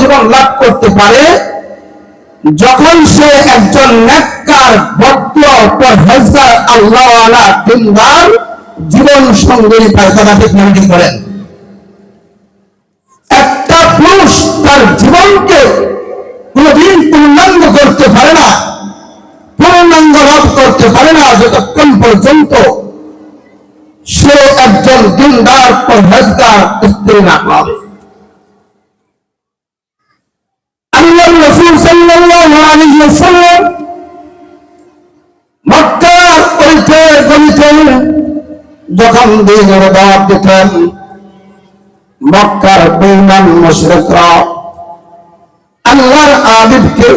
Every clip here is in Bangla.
জীবন লাভ করতে পারে, যখন সে একজন নেককার ভক্ত পরহেজগার আল্লাহওয়ালা দিনদার জীবন সঙ্গী পায় কথা ঠিক মনে করেন। একটা পুরুষ তার জীবনকে কোনদিন পূর্ণাঙ্গ করতে পারে না, পূর্ণাঙ্গ লাভ করতে পারে না, যতক্ষণ পর্যন্ত সে একজন দিনদার পরহেজগার স্ত্রী না পাবে আল্লাহ রসুল যখন দিনের দাওয়াত দিতেন মক্কার বেঈমান আল্লাহর আবিদকে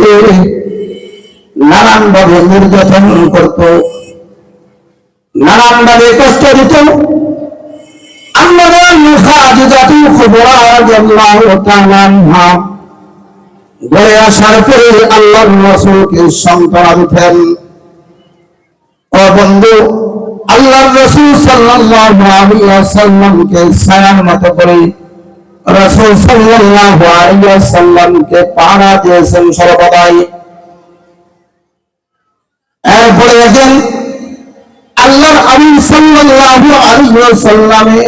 নানান ভাবে নির্যাতন করত নানান ভাবে কষ্ট দিত। আমাদের মুখাজিজাতু খুবরা রাদিয়াল্লাহু তাআলা আনহা ঘরে আসার পরে আল্লাহর রাসূলকে সান্ত্বনা দিতেন ও বন্ধু, আল্লাহর রাসূল সাল্লাল্লাহু আলাইহি ওয়াসাল্লামকে ছায়ার মতো করে রাসূল সাল্লাল্লাহু আলাইহি পাহারা দিয়েছেন সর্বদাই। এরপরে একদিন আল্লাহর আমিন সাল্লাল্লাহু আলাইহি ওয়াসাল্লামের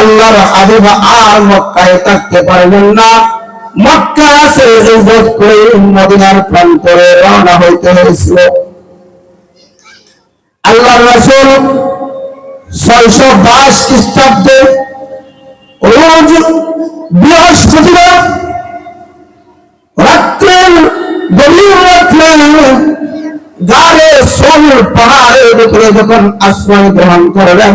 আল্লাহর হাবিব আর মক্কায় থাকতে পারবেন না। মক্কা আছে ইজ্জত করে মদিনার প্রান্তরে রওনা হইতে হয়েছিল। আল্লাহর রাসূল ছয়শো বাইশ খ্রিস্টাব্দে রোজ বৃহস্পতিবার গভীর রাত্রে সোল পাহাড়ের ভিতরে যখন আশ্রয় গ্রহণ করলেন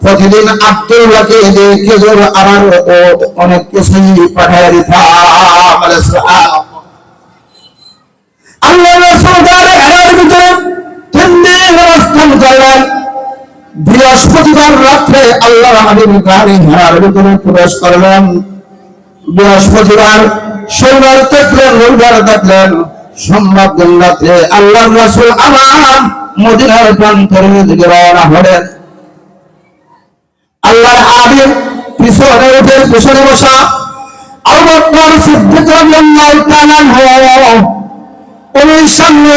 প্রতিদিন আব্দুল্লাহকে দিয়ে খেজুর আমার অনেক কিছুই পাঠিয়ে দিতাম আল্লাহ রসুল করলেন। বৃহস্পতিবার সোমবার দিন রাত্রে আল্লাহ রাসুল আমার মদিনার প্রান্তরের দিকে রওনা হলেন। আল্লাহর হাবিব, পিছনে উঠে, পিছনে বসা। আবুবকর সিদ্দিক রাদিয়াল্লাহু তাআলা উনি সামনে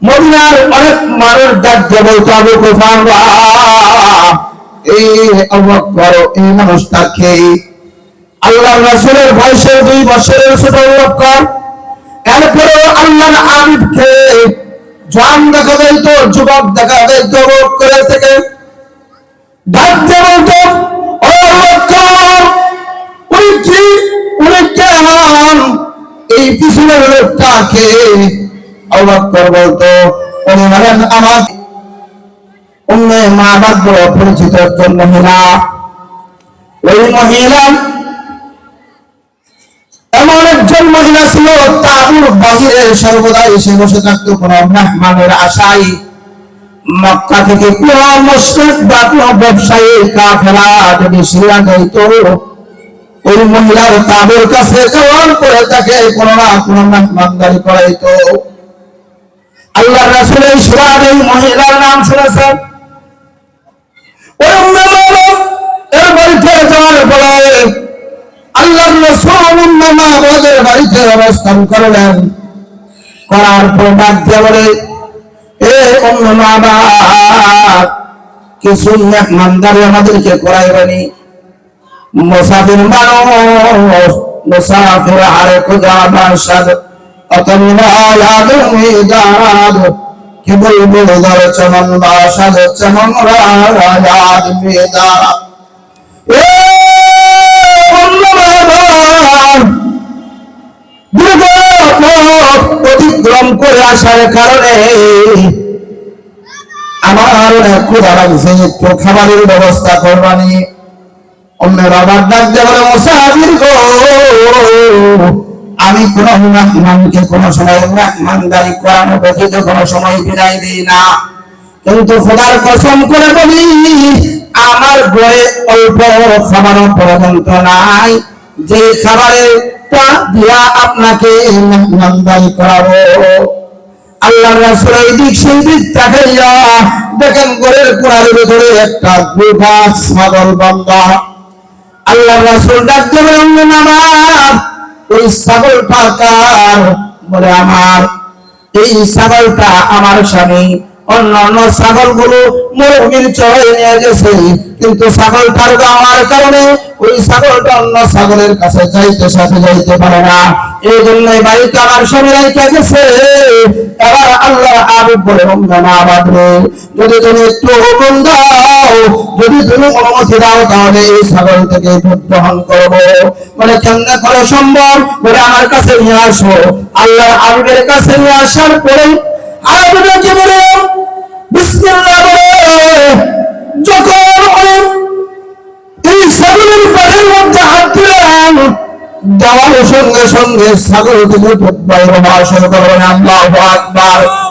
মদিনার অনেক মানুষ আবু এই অবকর এই মানুষটাকে আল্লাহ রাসূলের বয়সে দুই বছরের ছোট অবকর এরপরে আল্লাহর আবিদকে জওয়ান দেখা যাইত, যুবক দেখা যাইত করে থেকে। ডাক দিয়ে বলতো ও উনি কি, উনি এই পিছনের বলতো, উনি হলেন আমার অন্য মা বাপ বড় পরিচিত একজন মহিলা। ওই মহিলা এমন একজন মহিলা ছিল তাবুর বাহিরে সর্বদা এসে বসে থাকতো, কোন মেহমানের আশায়। মক্কা থেকে কোন মুসলিম বা কোন ব্যবসায়ী কাফেলা যদি সিরিয়া যাইত ওই মহিলার তাবুর কাছে কেমন করে তাকে কোনো না কোনো মেহমানদারি করাইতো। আল্লাহ রাসূলের সুরার এই মহিলার নাম শুনেছেন। এর বাড়িতে যাওয়ার পরে আল্লাহ রাসূল উম্মে মাহমুদের বাড়িতে অবস্থান করলেন। করার পর ডাক দিয়ে কিছু আমাদেরকে করাইবেনি? মুসাফির মানুষ মুসাফির আরে খুদা বাসাদ অতিক্রম করে আসার কারণে খাবারের ব্যবস্থা করবানি। অন্যের আবার ডাক মুসাফির গো। আমি কোন কোন সময় করানো ব্যতীত কোন সময় দিই না। কিন্তু খোদার কসম করে বলি, আমার বয়ে অল্প খাবারও পর্যন্ত নাই। যে খাবারের দিয়া আপনাকে মেহমানদারি করাবো। আল্লাহ রাসূল দিক সেই দিক তাকাইয়া দেখেন কোণার ভিতরে একটা গোটা ছাগল, বান্দা। আল্লাহ রাসূল ডাক দেবে আমার, ওই ছাগলটা কার? বলে, আমার। এই ছাগলটা আমার স্বামী। অন্য অন্য ছাগলগুলো মরুভূমির চড়াই নিয়ে গেছে। কিন্তু ছাগলটার গাওয়ার কারণে ওই ছাগলটা অন্য ছাগলের কাছে যাইতে, সাথে যাইতে পারে না। এই বাড়িতে আমার গেছে। এবার আল্লাহ আবিব বলে রমজানা বাঁধবে যদি তুমি একটু হুকুম দাও, যদি তুমি অনুমতি দাও, তাহলে এই ছাগল থেকে দুধ দহন করব। বলে, কেমনে করে সম্ভব? বলে, আমার কাছে নিয়ে আসো। আল্লাহ আবিবের কাছে নিয়ে আসার পরে আবিবকে বলে? বিসমিল্লাহ এই ছাগলের পায়ের মধ্যে হাত দিলাম দেওয়ার সঙ্গে সঙ্গে ছাগল থেকে বাইরে হওয়া শুরু করবেন আল্লাহ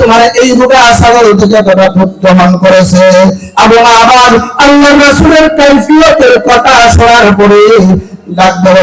তোমার এই রূপে আসাগর থেকে তোরা করেছে? আবু আবার আল্লাহ রাসূলের কাইফিয়তের কথা শোনার পরে ডাক বলে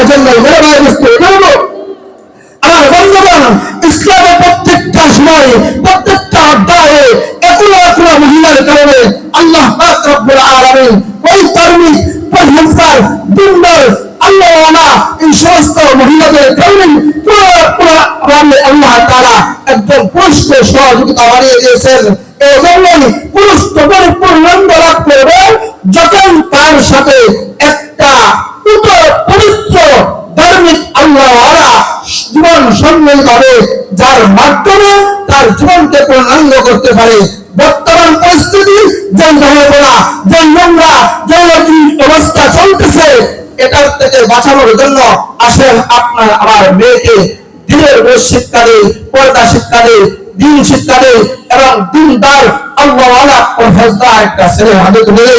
এজন্য ঘরে বাইরে বুঝতে আমার বন্ধুগণ ইসলামের প্রত্যেকটা সময়, প্রত্যেকটা অধ্যায়ে একুলো একুলো মহিলার কারণে আল্লাহ রব্বুল আলামিন ওই দিনদার তখন পূর্ণাঙ্গ লাভ করবে, যখন তার সাথে একটা সঙ্গী হবে, যার মাধ্যমে তার জীবনকে পূর্ণাঙ্গ করতে পারে। বর্তমান পরিস্থিতি যে নহবনা যে নোংরা যে অবস্থা চলতেছে, এটার থেকে বাঁচানোর জন্য আসেন আপনার আমার মেয়েকে দিনের শিক্ষা দেয় পর্দা শিক্ষা দেয় দিন শিক্ষা দেয় এবং দিনদার আল্লাহওয়ালা পরহেজগার একটা ছেলে হাতে তুলে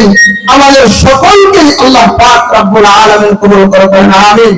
আমাদের সকলকে আল্লাহ পাক রব্বুল আলামিন কবুল করে আমিন।